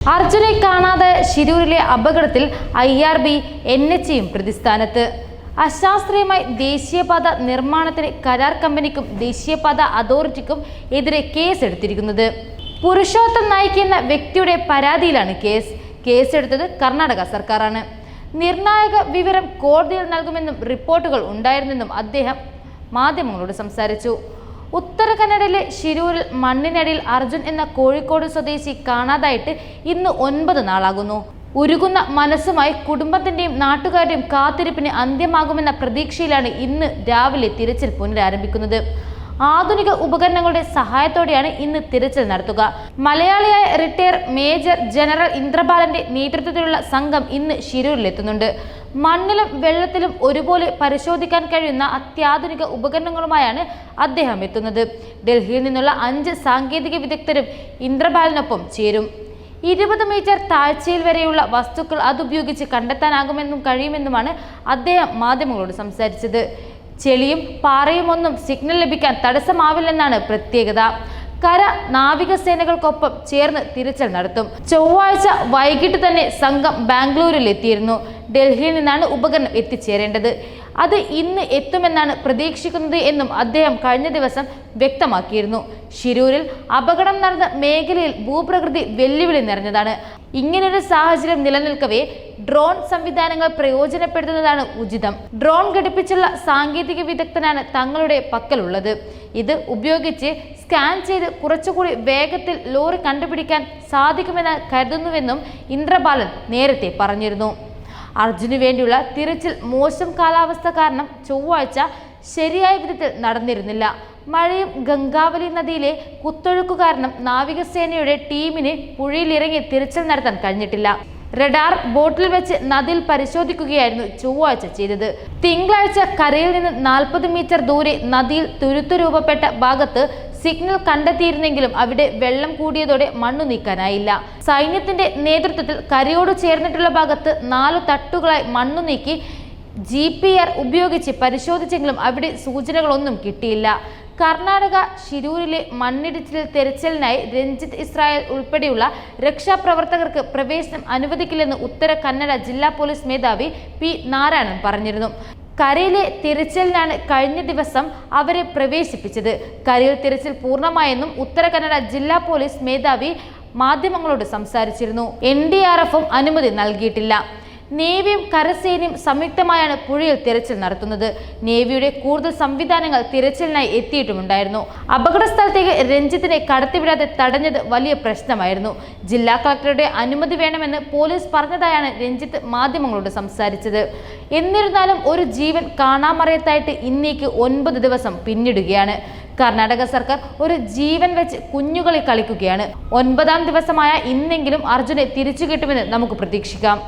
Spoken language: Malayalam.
അർജുനെ കാണാതെ ശിരൂരിലെ അപകടത്തിൽ I R B N H പ്രതിസ്ഥാനത്ത്. അശാസ്ത്രീയമായി ദേശീയപാത നിർമ്മാണത്തിന് കരാർ കമ്പനിക്കും ദേശീയപാത അതോറിറ്റിക്കും എതിരെ കേസെടുത്തിരിക്കുന്നത്. പുരുഷോത്തം നയിക്കുന്ന വ്യക്തിയുടെ പരാതിയിലാണ് കേസ്. കേസെടുത്തത് കർണാടക സർക്കാരാണ്. നിർണായക വിവരം കോടതിയിൽ നൽകുമെന്നും റിപ്പോർട്ടുകൾ ഉണ്ടായിരുന്നെന്നും അദ്ദേഹം മാധ്യമങ്ങളോട് സംസാരിച്ചു. ഉത്തര കന്നഡയിലെ ശിരൂരിൽ മണ്ണിനടിയിൽ അർജുൻ എന്ന കോഴിക്കോട് സ്വദേശി കാണാതായിട്ട് ഇന്ന് ഒൻപത് നാളാകുന്നു. ഉരുകുന്ന മനസ്സുമായി കുടുംബത്തിന്റെയും നാട്ടുകാരുടെയും കാത്തിരിപ്പിന് അന്ത്യമാകുമെന്ന പ്രതീക്ഷയിലാണ് ഇന്ന് രാവിലെ തിരച്ചിൽ പുനരാരംഭിക്കുന്നത്. ആധുനിക ഉപകരണങ്ങളുടെ സഹായത്തോടെയാണ് ഇന്ന് തിരച്ചിൽ നടത്തുക. മലയാളിയായ റിട്ടയർ മേജർ ജനറൽ ഇന്ദ്രബാലന്റെ നേതൃത്വത്തിലുള്ള സംഘം ഇന്ന് ശിരൂരിലെത്തുന്നുണ്ട്. മണ്ണിലും വെള്ളത്തിലും ഒരുപോലെ പരിശോധിക്കാൻ കഴിയുന്ന അത്യാധുനിക ഉപകരണങ്ങളുമായാണ് അദ്ദേഹം എത്തുന്നത്. ഡൽഹിയിൽ നിന്നുള്ള അഞ്ച് സാങ്കേതിക വിദഗ്ധരും ഇന്ദ്രബാലിനൊപ്പം ചേരും. ഇരുപത് മീറ്റർ താഴ്ചയിൽ വരെയുള്ള വസ്തുക്കൾ അതുപയോഗിച്ച് കണ്ടെത്താനാകുമെന്നും കഴിയുമെന്നുമാണ് അദ്ദേഹം മാധ്യമങ്ങളോട് സംസാരിച്ചത്. ചെളിയും പാറയുമൊന്നും സിഗ്നൽ ലഭിക്കാൻ തടസ്സമാവില്ലെന്നാണ് പ്രത്യേകത. കര നാവികസേനകൾക്കൊപ്പം ചേർന്ന് തിരച്ചിൽ നടത്തും. ചൊവ്വാഴ്ച വൈകിട്ട് തന്നെ സംഘം ബാംഗ്ലൂരിൽ എത്തിയിരുന്നു ഡൽഹിയിൽ നിന്നാണ് ഉപകരണം എത്തിച്ചേരേണ്ടത്. അത് ഇന്ന് എത്തുമെന്നാണ് പ്രതീക്ഷിക്കുന്നത് എന്നും അദ്ദേഹം കഴിഞ്ഞ ദിവസം വ്യക്തമാക്കിയിരുന്നു. ഷിരൂരിൽ അപകടം നടന്ന മേഖലയിൽ ഭൂപ്രകൃതി വെല്ലുവിളി നിറഞ്ഞതാണ്. ഇങ്ങനൊരു സാഹചര്യം നിലനിൽക്കവേ ഡ്രോൺ സംവിധാനങ്ങൾ പ്രയോജനപ്പെടുത്തുന്നതാണ് ഉചിതം. ഡ്രോൺ ഘടിപ്പിച്ചുള്ള സാങ്കേതിക വിദഗ്ധനാണ് തങ്ങളുടെ പക്കലുള്ളത്. ഇത് ഉപയോഗിച്ച് സ്കാൻ ചെയ്ത് കുറച്ചുകൂടി വേഗത്തിൽ ലോറി കണ്ടുപിടിക്കാൻ സാധിക്കുമെന്ന് കരുതുന്നുവെന്നും ഇന്ദ്രബാലൻ നേരത്തെ പറഞ്ഞിരുന്നു. അർജുനു വേണ്ടിയുള്ള തിരച്ചിൽ മോശം കാലാവസ്ഥ കാരണം ചൊവ്വാഴ്ച ശരിയായ വിധത്തിൽ നടന്നിരുന്നില്ല. മഴയും ഗംഗാവലി നദിയിലെ കുത്തൊഴുക്കു കാരണം നാവികസേനയുടെ ടീമിന് പുഴയിലിറങ്ങി തിരച്ചിൽ നടത്താൻ കഴിഞ്ഞിട്ടില്ല. റഡാർ ബോട്ടിൽ വെച്ച് നദിയിൽ പരിശോധിക്കുകയായിരുന്നു ചൊവ്വാഴ്ച ചെയ്തത്. തിങ്കളാഴ്ച കരയിൽ നിന്ന് നാൽപ്പത് മീറ്റർ ദൂരെ നദിയിൽ തുരുത്തു രൂപപ്പെട്ട ഭാഗത്ത് സിഗ്നൽ കണ്ടെത്തിയിരുന്നെങ്കിലും അവിടെ വെള്ളം കൂടിയതോടെ മണ്ണു നീക്കാനായില്ല. സൈന്യത്തിന്റെ നേതൃത്വത്തിൽ കരയോട് ചേർന്നിട്ടുള്ള ഭാഗത്ത് നാലു തട്ടുകളായി മണ്ണു നീക്കി ജി പി ആർ ഉപയോഗിച്ച് പരിശോധിച്ചെങ്കിലും അവിടെ സൂചനകളൊന്നും കിട്ടിയില്ല. കർണാടക ശിരൂരിലെ മണ്ണിടിച്ചിൽ തെരച്ചിലിനായി രഞ്ജിത്ത് ഇസ്രായേൽ ഉൾപ്പെടെയുള്ള രക്ഷാപ്രവർത്തകർക്ക് പ്രവേശനം അനുവദിക്കില്ലെന്ന് ഉത്തര കന്നഡ ജില്ലാ പോലീസ് മേധാവി പി നാരായണൻ പറഞ്ഞിരുന്നു. കരയിലെ തിരച്ചിലിനാണ് കഴിഞ്ഞ ദിവസം അവരെ പ്രവേശിപ്പിച്ചത്. കരയിൽ തിരച്ചിൽ പൂർണമായെന്നും ഉത്തര കന്നഡ ജില്ലാ പോലീസ് മേധാവി മാധ്യമങ്ങളോട് സംസാരിച്ചിരുന്നു. എൻ ഡി ആർ എഫും അനുമതി നൽകിയിട്ടില്ല. നേവിയും കരസേനയും സംയുക്തമായാണ് പുഴയിൽ തിരച്ചിൽ നടത്തുന്നത്. നേവിയുടെ കൂടുതൽ സംവിധാനങ്ങൾ തിരച്ചിലിനായി എത്തിയിട്ടുമുണ്ടായിരുന്നു. അപകട സ്ഥലത്തേക്ക് രഞ്ജിത്തിനെ കടത്തിവിടാതെ തടഞ്ഞത് വലിയ പ്രശ്നമായിരുന്നു. ജില്ലാ കളക്ടറുടെ അനുമതി വേണമെന്ന് പോലീസ് പറഞ്ഞതായാണ് രഞ്ജിത്ത് മാധ്യമങ്ങളോട് സംസാരിച്ചത്. എന്നിരുന്നാലും ഒരു ജീവൻ കാണാമറിയത്തായിട്ട് ഇന്നേക്ക് ഒൻപത് ദിവസം പിന്നിടുകയാണ്. കർണാടക സർക്കാർ ഒരു ജീവൻ വെച്ച് കുഞ്ഞുകളി കളിക്കുകയാണ്. ഒൻപതാം ദിവസമായ ഇന്നെങ്കിലും അർജുനെ തിരിച്ചു കിട്ടുമെന്ന് നമുക്ക് പ്രതീക്ഷിക്കാം.